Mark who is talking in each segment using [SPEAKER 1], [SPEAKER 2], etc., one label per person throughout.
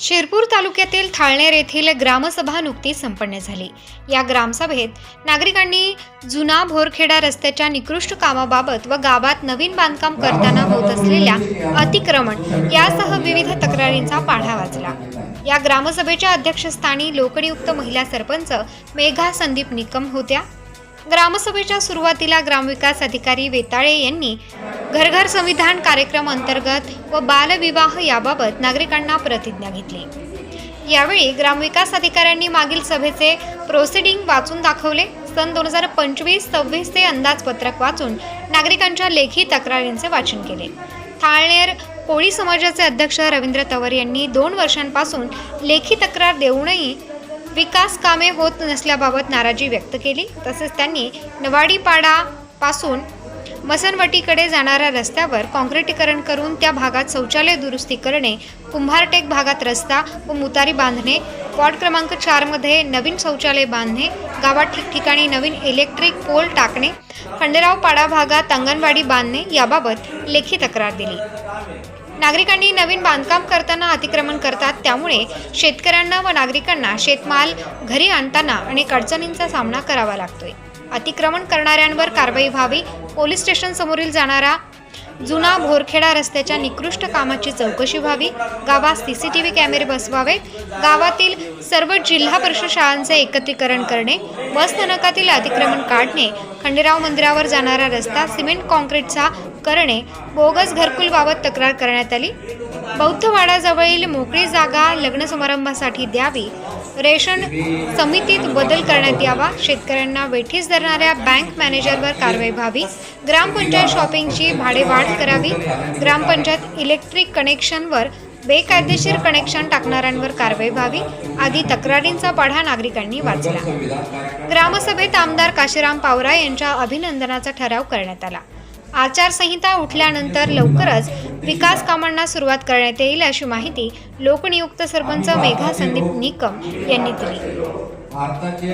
[SPEAKER 1] शिरपूर तालुक्यातील थाळनेर येथील ग्रामसभा नुकतीच संपन्न झाली. या ग्रामसभेत नागरिकांनी जुना भोरखेडा रस्त्याच्या निकृष्ट कामाबाबत व गावात नवीन बांधकाम करताना होत असलेल्या अतिक्रमण यासह विविध तक्रारींचा पाढा वाचला. या ग्रामसभेच्या अध्यक्षस्थानी लोकनियुक्त महिला सरपंच मेघा संदीप निकम होत्या. ग्रामसभेच्या सुरुवातीला ग्रामविकास अधिकारी वेताळे यांनी घरघर संविधान कार्यक्रम अंतर्गत व बालविवाह याबाबत नागरिकांना प्रतिज्ञा घेतली. यावेळी ग्रामविकास अधिकाऱ्यांनी मागील सभेचे प्रोसिडिंग वाचून दाखवले. सन दोन हजार पंचवीस सव्वीसचे अंदाजपत्रक वाचून नागरिकांच्या लेखी तक्रारींचे वाचन केले. थाळनेर कोळी समाजाचे अध्यक्ष रवींद्र तवर यांनी दोन वर्षांपासून लेखी तक्रार देऊनही विकास कामे होत नसल्याबाबत नाराजी व्यक्त केली. तसेच त्यांनी नवाडीपाडा पासून मसनवटीकडे जाणाऱ्या रस्त्यावर काँक्रिटीकरण करून त्या भागात शौचालय दुरुस्ती करणे कुंभारटेक भागात रस्ता व मुतारी बांधणे वॉर्ड क्रमांक चारमध्ये नवीन शौचालय बांधणे गावात ठिकठिकाणी नवीन इलेक्ट्रिक पोल टाकणे खंडेराव पाडा भागात अंगणवाडी बांधणे याबाबत लेखी तक्रार दिली. नागरिकांनी नवीन बांधकाम करताना अतिक्रमण करतात त्यामुळे शेतकऱ्यांना व नागरिकांना शेतमाल घरी आणताना अनेक अडचणींचा सामना करावा लागतोय. अतिक्रमण करणाऱ्यांवर कारवाई व्हावी पोलीस स्टेशनसमोरील जाणारा जुना भोरखेडा रस्त्याच्या निकृष्ट कामाची चौकशी व्हावी. गावात सी सी टी व्ही कॅमेरे बसवावे. गावातील सर्व जिल्हा परिषद शाळांचे एकत्रीकरण करणे. बस स्थानकातील अतिक्रमण काढणे. खंडेराव मंदिरावर जाणारा रस्ता सिमेंट कॉन्क्रीटचा करणे. बोगस घरकुलबाबत तक्रार करण्यात आली. बौद्धवाडाजवळील मोकळी जागा लग्न समारंभासाठी द्यावी. रेशन समितीत बदल करण्यात यावा. शेतकऱ्यांना वेठीस धरणाऱ्या बँक मॅनेजरवर कारवाई व्हावी. ग्रामपंचायत शॉपिंगची भाडेवाढ करावी. ग्रामपंचायत इलेक्ट्रिक कनेक्शनवर बेकायदेशीर कनेक्शन टाकणाऱ्यांवर कारवाई व्हावी. आदी तक्रारींचा पाढा नागरिकांनी वाचला. ग्रामसभेत आमदार काशीराम पावरा यांच्या अभिनंदनाचा ठराव करण्यात आला. आचारसंहिता उठल्यानंतर लवकरच विकास कामांना सुरुवात करण्यात येईल अशी माहिती लोकनियुक्त सरपंच मेघा संदीप निकम यांनी दिली.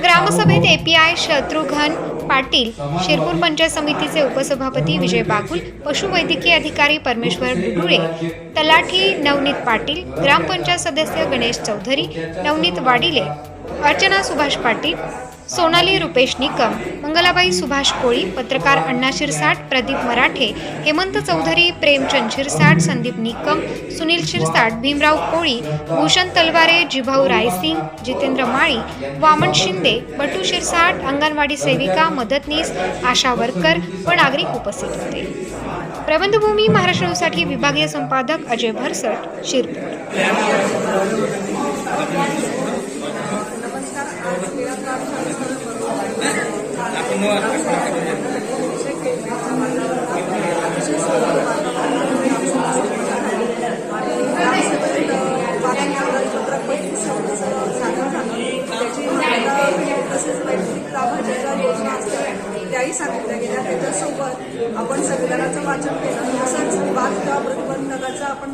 [SPEAKER 1] ग्रामसभेत एपीआय शत्रुघ्न पाटील शिरपूर पंचायत समितीचे उपसभापती विजय बागुल पशुवैद्यकीय अधिकारी परमेश्वर डुडुळे तलाठी नवनीत पाटील ग्रामपंचायत सदस्य गणेश चौधरी नवनीत वाडिले अर्चना सुभाष पाटील सोनाली रुपेश निकम मंगलाबाई सुभाष कोळी पत्रकार अण्णा शिरसाट प्रदीप मराठे हेमंत चौधरी प्रेमचंद शिरसाट संदीप निकम सुनील शिरसाट भीमराव कोळी भूषण तलवारे जिभाऊ रायसिंग जितेंद्र माळी वामन शिंदे बटू शिरसाट अंगणवाडी सेविका मदतनीस आशा वर्कर व नागरिक उपस्थित होते. प्रबंधभूमी महाराष्ट्रसाठी विभागीय संपादक अजय भरसट शिरपूर.
[SPEAKER 2] त्याही सांगितल्या गेल्या त्याच्यासोबत आपण संविधानाचं वाचन केलं. तसंच बालविवाह प्रतिबंधकाचा आपण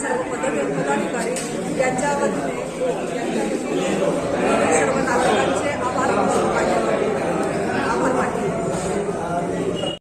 [SPEAKER 2] सर्व पदाधिकारी यांच्या वतीने